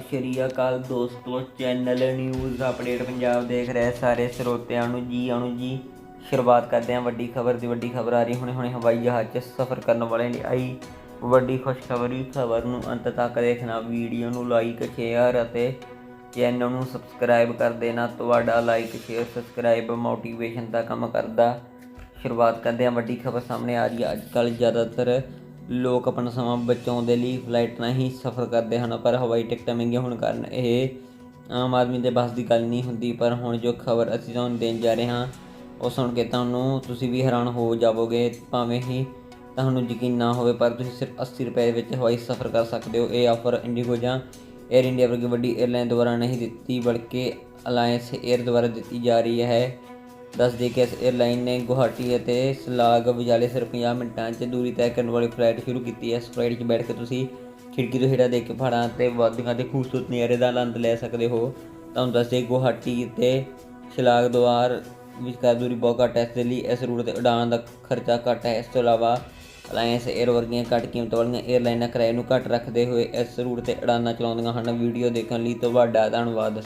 ਸ਼੍ਰੀ ਅਕਾਲ ਦੋਸਤੋ channel news update Punjab ਦੇਖ ਰਹੇ ਸਾਰੇ ਸਰੋਤਿਆਂ ਨੂੰ ਜੀ ਆਣੂ ਜੀ। ਸ਼ੁਰੂਆਤ ਕਰਦੇ ਹਾਂ ਵੱਡੀ ਖਬਰ ਦੀ, ਵੱਡੀ ਖਬਰ ਆ ਰਹੀ ਹੁਣੇ ਹੁਣੇ ਹਵਾਈ ਜਹਾਜ਼ 'ਚ ਸਫ਼ਰ ਕਰਨ ਵਾਲਿਆਂ ਲਈ ਆਈ ਵੱਡੀ ਖੁਸ਼ਖਬਰੀ। ਖਬਰ ਨੂੰ ਅੰਤ ਤੱਕ ਦੇਖਣਾ ਵੀਡੀਓ ਨੂੰ ਲਾਈਕ ਸ਼ੇਅਰ ਅਤੇ ਚੈਨਲ ਨੂੰ ਸਬਸਕ੍ਰਾਈਬ ਕਰ ਦੇਣਾ। ਤੁਹਾਡਾ ਲਾਈਕ ਸ਼ੇਅਰ ਸਬਸਕ੍ਰਾਈਬ ਮੋਟੀਵੇਸ਼ਨ ਦਾ ਕੰਮ ਕਰਦਾ। ਸ਼ੁਰੂਆਤ ਕਰਦੇ ਹਾਂ ਵੱਡੀ ਖਬਰ ਸਾਹਮਣੇ ਆ ਰਹੀ ਹੈ ਅੱਜ ਕੱਲ੍ਹ ਜ਼ਿਆਦਾਤਰ ਲੋਕ ਆਪਣਾ ਸਮਾਂ ਬਚਾਉਣ ਦੇ ਲਈ ਫਲਾਈਟ ਰਾਹੀਂ ਸਫ਼ਰ ਕਰਦੇ ਹਨ, ਪਰ ਹਵਾਈ ਟਿਕਟਾਂ ਮਹਿੰਗੀਆਂ ਹੋਣ ਕਾਰਨ ਇਹ ਆਮ ਆਦਮੀ ਦੇ ਬਸ ਦੀ ਗੱਲ ਨਹੀਂ ਹੁੰਦੀ। ਪਰ ਹੁਣ ਜੋ ਖਬਰ ਅਸੀਂ ਤੁਹਾਨੂੰ ਦੇਣ ਜਾ ਰਹੇ ਹਾਂ, ਉਹ ਸੁਣ ਕੇ ਤੁਹਾਨੂੰ ਤੁਸੀਂ ਵੀ ਹੈਰਾਨ ਹੋ ਜਾਵੋਗੇ, ਭਾਵੇਂ ਹੀ ਤੁਹਾਨੂੰ ਯਕੀਨ ਨਾ ਹੋਵੇ, ਪਰ ਤੁਸੀਂ ਸਿਰਫ 80 ਰੁਪਏ ਵਿੱਚ ਹਵਾਈ ਸਫ਼ਰ ਕਰ ਸਕਦੇ ਹੋ। ਇਹ ਆਫਰ ਇੰਡੀਗੋ ਜਾਂ 에ਅਰ ਇੰਡੀਆ ਵਰਗੀ ਵੱਡੀ 에ਅਰਲਾਈਨ ਦੁਆਰਾ ਨਹੀਂ ਦਿੱਤੀ, ਬਲਕਿ ਅਲਾਈਅੰਸ 에ਅਰ ਦੁਆਰਾ ਦਿੱਤੀ ਜਾ ਰਹੀ ਹੈ। ਦੱਸਦੀ ਕਿ ਇਸ 에ਅਰਲਾਈਨ ਨੇ ਗੁਹਾਟੀ ਅਤੇ ਸਲਾਗ ਵਿਚਾਲੇ ਸਿਰਫ 50 ਮਿੰਟਾਂ 'ਚ ਦੂਰੀ ਤੈਅ ਕਰਨ ਵਾਲੀ ਫਲਾਈਟ ਸ਼ੁਰੂ ਕੀਤੀ। ਹੈ ਇਸ ਫਲਾਈਟ 'ਚ ਬੈਠ ਕੇ ਤੁਸੀਂ ਖਿੜਕੀ ਤੋਂ ਹੇਠਾਂ ਦੇਖ ਕੇ ਪਹਾੜਾਂ ਤੇ ਵਾਦੀਆਂ ਦੇ ਖੂਬਸੂਰਤ ਨਜ਼ਾਰੇ ਦਾ ਆਨੰਦ ਲੈ ਸਕਦੇ ਹੋ। ਤੁਹਾਨੂੰ ਦੱਸ ਦੇ ਗੁਹਾਟੀ ਤੇ ਸਲਾਗ ਦੁਆਰ ਵਿਚਕਾਰ ਦੂਰੀ ਬਹੁਤ ਘੱਟ ਹੈ। ਇਸ ਦੇ ਲਈ ਇਸ ਰੂਟ ਤੇ ਉਡਾਣ ਦਾ ਖਰਚਾ ਘੱਟ ਹੈ। ਇਸ ਤੋਂ ਇਲਾਵਾ ਅਲਾਇੰਸ 에ਅਰ ਵਰਗੀਆਂ ਘੱਟ ਕੀਮਤ ਵਾਲੀਆਂ 에ਅਰਲਾਈਨਾਂ ਕਿਰਾਏ ਨੂੰ ਘੱਟ ਰੱਖਦੇ ਹੋਏ ਇਸ ਰੂਟ ਤੇ ਉਡਾਨਾਂ ਚਲਾਉਂਦੀਆਂ ਹਨ। ਵੀਡੀਓ ਦੇਖਣ ਲਈ ਤੁਹਾਡਾ ਧੰਨਵਾਦ।